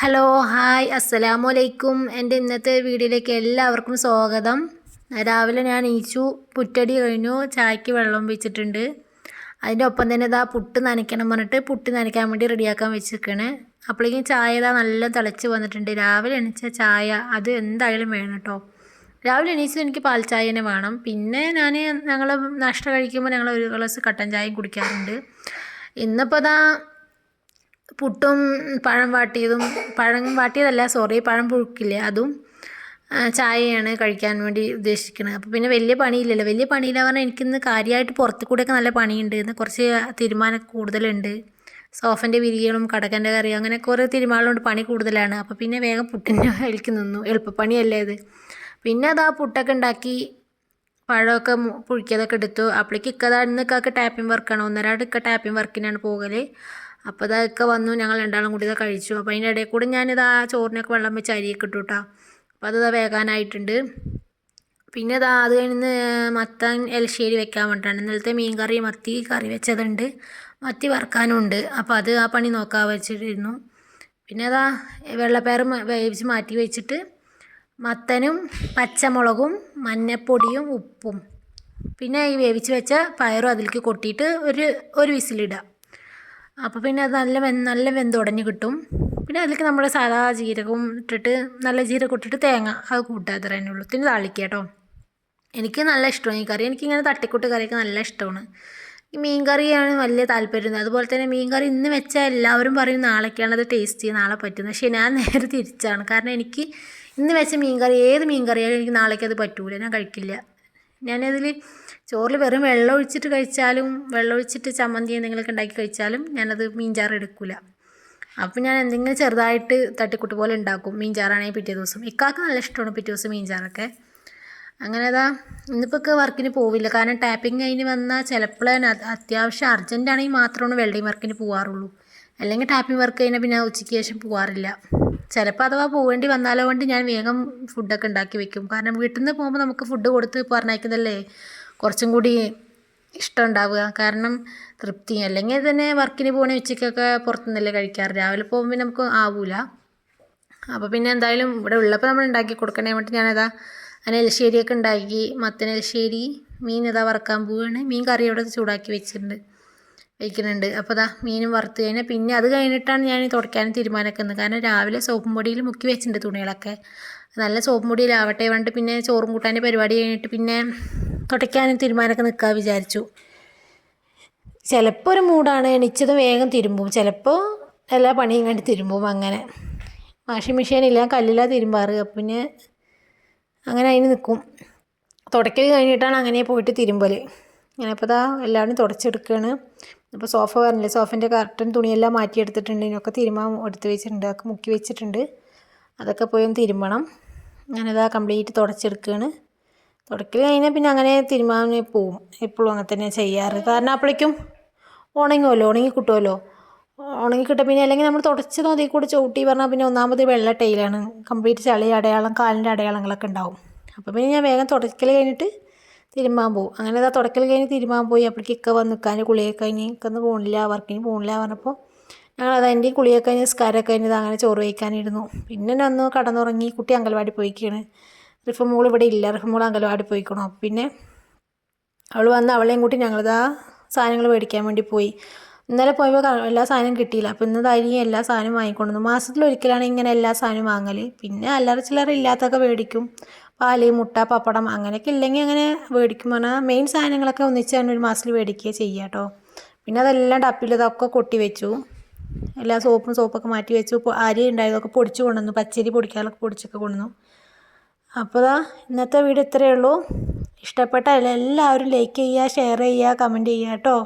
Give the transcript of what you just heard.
Hello hi അസ്സലാമു അലൈക്കും എന്റെ ഇന്നത്തെ വീഡിയോയിലേക്ക് എല്ലാവർക്കും സ്വാഗതം. രാവിലെ ഞാൻ ഈച്ചു പുറ്റടി കഴിഞ്ഞു ചായക്ക് വെള്ളം വെച്ചിട്ടുണ്ട്. അതിന്റെ ഒപ്പം തന്നെ ഇതാ പുട്ട് നനയ്ക്കണം പറഞ്ഞിട്ട് പുട്ട് നനയ്ക്കാൻ വേണ്ടി റെഡിയാക്കാൻ വെച്ചിരിക്കണേ. അപ്പോഴേക്കും ചായ ഇതാ നല്ല തിളച്ച് വന്നിട്ടുണ്ട്. രാവിലെ എണീച്ച ചായ അത് എന്തായാലും വേണം കേട്ടോ. രാവിലെ എണീച്ചത് എനിക്ക് പാൽ ചായ തന്നെ വേണം. പിന്നെ ഞാൻ ഞങ്ങൾ നാഷ്ട കഴിക്കുമ്പോൾ ഞങ്ങൾ ഒരു ഗ്ലാസ് കട്ടൻ ചായയും കുടിക്കാറുണ്ട്. ഇന്നിപ്പോൾ ഇതാ പുട്ടും പഴം വാട്ടിയതും പഴം വാട്ടിയതല്ല സോറി പഴം പുഴുക്കില്ലേ അതും ചായയാണ് കഴിക്കാൻ വേണ്ടി ഉദ്ദേശിക്കുന്നത് അപ്പോൾ പിന്നെ വലിയ പണിയില്ലല്ലോ. വലിയ പണിയില്ല പറഞ്ഞാൽ എനിക്കിന്ന് കാര്യമായിട്ട് പുറത്ത് കൂടെയൊക്കെ നല്ല പണിയുണ്ട്. ഇന്ന് കുറച്ച് തീരുമാനം കൂടുതലുണ്ട്. സോഫന്റെ വിരികളും കടക്കന്റെ കറിയും അങ്ങനെ കുറേ തീരുമാനങ്ങളുണ്ട്. പണി കൂടുതലാണ്. അപ്പോൾ പിന്നെ വേഗം പുട്ടിന്റെ അതിലേക്ക് നിന്നു. എളുപ്പപ്പണിയല്ലേ ഇത്. പിന്നെ അതാ പുട്ടൊക്കെ ഉണ്ടാക്കി പഴമൊക്കെ പുഴുക്കിയതൊക്കെ എടുത്തു. അപ്പോഴേക്ക് ഇക്കതാ ഇന്ന് ടാപ്പിംഗ് വർക്കാണ് ഒന്നരാട് ടാപ്പിംഗ് വർക്കിനാണ് പോകൽ. അപ്പോൾ ഇതൊക്കെ വന്നു ഞങ്ങൾ രണ്ടാളും കൂടി ഇതൊക്കെ കഴിച്ചു. അപ്പോൾ അതിന്റെ ഇടയിൽ കൂടെ ആ ചോറിനൊക്കെ വെള്ളം വെച്ച് അരിയൊക്കെ ഇട്ടു കേട്ടോ അപ്പോൾ അത് വേകാനായിട്ടുണ്ട്. പിന്നെ ഇതാ അത് കഴിഞ്ഞ് മത്തൻ എലശ്ശേരി വെക്കാൻ വേണ്ടിയിട്ടാണ് ഇന്നലത്തെ മീൻ കറി മത്തി കറി വെച്ചതുണ്ട്. മത്തി വറുക്കാനുണ്ട്. അപ്പോൾ അത് ആ പണി നോക്കാൻ വെച്ചിട്ടിരുന്നു പിന്നെ അതാ വെള്ളപ്പയർ വേവിച്ച് മാറ്റി വെച്ചിട്ട് മത്തനും പച്ചമുളകും മഞ്ഞപ്പൊടിയും ഉപ്പും. പിന്നെ ഈ വേവിച്ച് വെച്ച പയറും അതിലേക്ക് കൊട്ടിയിട്ട് ഒരു ഒരു വിസിലിടുക അപ്പോൾ പിന്നെ അത് നല്ല വെന്ത് നല്ല വെന്തുടഞ്ഞ് കിട്ടും. പിന്നെ അതിലേക്ക് നമ്മൾ സാധാ ജീരകവും ഇട്ടിട്ട് നല്ല ജീരകം ഇട്ടിട്ട് തേങ്ങ അത് കൂട്ടുക അത്ര തന്നെ ഉള്ളൂ. പിന്നെ താളിക്കുക കേട്ടോ എനിക്ക് നല്ല ഇഷ്ടമാണ് ഈ കറി. എനിക്കിങ്ങനെ തട്ടിക്കൂട്ട് കറിയൊക്കെ നല്ല ഇഷ്ടമാണ് ഈ മീൻ കറിയാണ് വലിയ താല്പര്യം. അതുപോലെ തന്നെ മീൻ കറി ഇന്ന് വെച്ചാൽ എല്ലാവരും പറയും നാളേക്കാണ് അത് ടേസ്റ്റ് നാളെ പറ്റുന്നത് പക്ഷേ ഞാൻ നേരെ തിരിച്ചാണ്. കാരണം എനിക്ക് ഇന്ന് വെച്ച മീൻ കറി ഏത് മീൻ കറിയായാലും എനിക്ക് നാളേക്ക് അത് പറ്റൂല. ഞാൻ കഴിക്കില്ല. ഞാനതിൽ ചോറിൽ വെറും വെള്ളം ഒഴിച്ചിട്ട് കഴിച്ചാലും വെള്ളം ഒഴിച്ചിട്ട് ചമ്മന്തി എന്തെങ്കിലുമൊക്കെ ഉണ്ടാക്കി കഴിച്ചാലും ഞാനത് മീൻചാറ് എടുക്കില്ല അപ്പോൾ ഞാൻ എന്തെങ്കിലും ചെറുതായിട്ട് തട്ടിക്കൂട്ട് പോലെ ഉണ്ടാക്കും. മീൻചാറാണെങ്കിൽ പിറ്റേ ദിവസം. ഇക്കാക്ക് നല്ല ഇഷ്ടമാണ് പിറ്റേ ദിവസം മീൻചാറൊക്കെ. അങ്ങനെ അതാ ഇന്നിപ്പോൾ വർക്കിന് പോവില്ല. കാരണം ടാപ്പിംഗ് കഴിഞ്ഞ് വന്നാൽ ചിലപ്പോൾ അത്യാവശ്യം അർജന്റാണെങ്കിൽ മാത്രമാണ് വെൽഡിംഗ് വർക്കിന് പോകാറുള്ളൂ അല്ലെങ്കിൽ ടാപ്പിംഗ് വർക്ക് കഴിഞ്ഞാൽ പിന്നെ ഉച്ചയ്ക്ക് ശേഷം പോകാറില്ല ചിലപ്പോൾ അഥവാ പോവേണ്ടി വന്നാലോ കൊണ്ട് ഞാൻ വേഗം ഫുഡൊക്കെ ഉണ്ടാക്കി വെക്കും. കാരണം വീട്ടിൽ നിന്ന് പോകുമ്പോൾ നമുക്ക് ഫുഡ് കൊടുത്ത് പറഞ്ഞയക്കുന്നതല്ലേ കുറച്ചും കൂടി ഇഷ്ടം ഉണ്ടാവുക. കാരണം തൃപ്തി. അല്ലെങ്കിൽ തന്നെ വർക്കിന് പോകണ ഉച്ചയ്ക്കൊക്കെ പുറത്തുനിന്നല്ലേ കഴിക്കാറ്. രാവിലെ പോകുമ്പോൾ നമുക്ക് ആവൂല. അപ്പോൾ പിന്നെ എന്തായാലും ഇവിടെ ഉള്ളപ്പോൾ നമ്മൾ ഉണ്ടാക്കി കൊടുക്കണേ വേണ്ടി ഞാനതാ അതിന് എലിശ്ശേരിയൊക്കെ ഉണ്ടാക്കി. മത്തൻ എലിശ്ശേരി മീൻ ഇതാ വറക്കാൻ പോവുകയാണ് മീൻ കറി അവിടെ ചൂടാക്കി വെച്ചിട്ടുണ്ട്. വയ്ക്കുന്നുണ്ട് അപ്പോൾ ദാ മീനും വറുത്ത് കഴിഞ്ഞാൽ പിന്നെ അത് കഴിഞ്ഞിട്ടാണ് ഞാൻ തുടയ്ക്കാനും തീരുമാനിക്കുന്നത് കാരണം രാവിലെ സോപ്പും പൊടിയിൽ മുക്കി വെച്ചിട്ടുണ്ട് തുണികളൊക്കെ. നല്ല സോപ്പും പൊടിയിലാവട്ടെ വേണ്ട പിന്നെ ചോറും കൂട്ടാന്റെ പരിപാടി കഴിഞ്ഞിട്ട് പിന്നെ തുടയ്ക്കാനും തീരുമാനമൊക്കെ നിൽക്കാൻ വിചാരിച്ചു. ചിലപ്പോൾ ഒരു മൂടാണ് എണിച്ചത് വേഗം തിരുമ്പും. ചിലപ്പോൾ എല്ലാ പണിയും കണ്ട് തിരുമ്പും അങ്ങനെ. വാഷിംഗ് മെഷീനില്ല കല്ലിലാണ് തിരുമ്പാറ്. അപ്പം പിന്നെ അങ്ങനെ അതിന് നിൽക്കും. തുടയ്ക്കൽ കഴിഞ്ഞിട്ടാണ് അങ്ങനെ പോയിട്ട് തിരുമ്പൽ അങ്ങനെ അപ്പോൾ ഇതാ എല്ലാവരും തുടച്ചെടുക്കുകയാണ് അപ്പോൾ സോഫ പറഞ്ഞില്ലേ സോഫേന്റെ കർട്ടൻ തുണിയെല്ലാം മാറ്റിയെടുത്തിട്ടുണ്ട്. ഇതിനൊക്കെ തിരുമാൻ എടുത്ത് വെച്ചിട്ടുണ്ട്. അതൊക്കെ മുക്കി വെച്ചിട്ടുണ്ട്. അതൊക്കെ പോയി ഒന്ന് തിരുമ്പണം ഇതാ കംപ്ലീറ്റ് തുടച്ചെടുക്കുകയാണ് തുടക്കൽ കഴിഞ്ഞാൽ പിന്നെ അങ്ങനെ തിരുമാൻ പോവും. എപ്പോഴും അങ്ങനെ തന്നെ ചെയ്യാറ്. കാരണം അപ്പോഴേക്കും ഉണങ്ങുമല്ലോ ഉണങ്ങി കിട്ടുമല്ലോ ഉണങ്ങി കിട്ടും പിന്നെ അല്ലെങ്കിൽ നമ്മൾ തുടച്ചതും അതിൽ കൂടി ചവിട്ടി പറഞ്ഞാൽ പിന്നെ ഒന്നാമത് വെള്ള ടൈലാണ്. കംപ്ലീറ്റ് ചളി അടയാളം കാലിന്റെ അടയാളങ്ങളൊക്കെ ഉണ്ടാവും. അപ്പോൾ പിന്നെ ഞാൻ വേഗം തുടക്കൽ കഴിഞ്ഞിട്ട് തിരുമ്മാൻ പോകും അങ്ങനെ ഇതാ തുടക്കൽ കഴിഞ്ഞ് തിരുമാൻ പോയി. അപ്പോഴേക്ക് ഇക്ക വന്ന് നിൽക്കാൻ കുളിയൊക്കെ കഴിഞ്ഞ് ഇക്കൊന്ന് പോകണില്ല വർക്കിന് പോണില്ല പറഞ്ഞപ്പോൾ ഞങ്ങൾ അത് എന്റെ കുളിയൊക്കെ കഴിഞ്ഞ് സ്കാരൊക്കെ കഴിഞ്ഞത് അങ്ങനെ ചോറ് വയ്ക്കാനിരുന്നു പിന്നെ ഞാൻ ഒന്ന് കടന്നുറങ്ങി കുട്ടി അങ്കൽവാടി പോയിക്കാണ്. റിഫ മോൾ ഇവിടെ ഇല്ല. റിഫ മോൾ അങ്കൽവാടി അപ്പോൾ പിന്നെ അവൾ വന്ന് അവളെയും കൂട്ടി ഞങ്ങളിതാ സാധനങ്ങൾ മേടിക്കാൻ വേണ്ടി പോയി. ഇന്നലെ പോയപ്പോൾ എല്ലാ സാധനവും കിട്ടിയില്ല. അപ്പോൾ ഇന്ന് ധൈര്യം എല്ലാ സാധനവും വാങ്ങിക്കൊണ്ടുവന്നു. മാസത്തിലൊരിക്കലാണ് ഇങ്ങനെ എല്ലാ സാധനവും വാങ്ങൽ പിന്നെ അല്ലറ ചില്ലറ ഇല്ലാത്തൊക്കെ മേടിക്കും. പാൽ മുട്ട പപ്പടം അങ്ങനെയൊക്കെ ഇല്ലെങ്കിൽ അങ്ങനെ മേടിക്കും പറഞ്ഞാൽ മെയിൻ സാധനങ്ങളൊക്കെ ഒന്നിച്ച് തന്നെ ഒരു മാസത്തിൽ മേടിക്കുക ചെയ്യുക കേട്ടോ. പിന്നെ അതെല്ലാം ഡപ്പിൽ ഇതൊക്കെ കൊട്ടി വെച്ചു. എല്ലാ സോപ്പും സോപ്പൊക്കെ മാറ്റി വെച്ചു. അരി ഉണ്ടായതൊക്കെ പൊടിച്ച് കൊണ്ടുവന്നു. പച്ചരി പൊടിക്കാനൊക്കെ പൊടിച്ചൊക്കെ കൊണ്ടുവന്നു. അപ്പോൾ ഇതാ ഇന്നത്തെ വീഡിയോ ഇത്രയേ ഉള്ളൂ. ഇഷ്ടപ്പെട്ട എല്ലാവരും ലൈക്ക് ചെയ്യുക ഷെയർ ചെയ്യുക കമന്റ് ചെയ്യുക കേട്ടോ.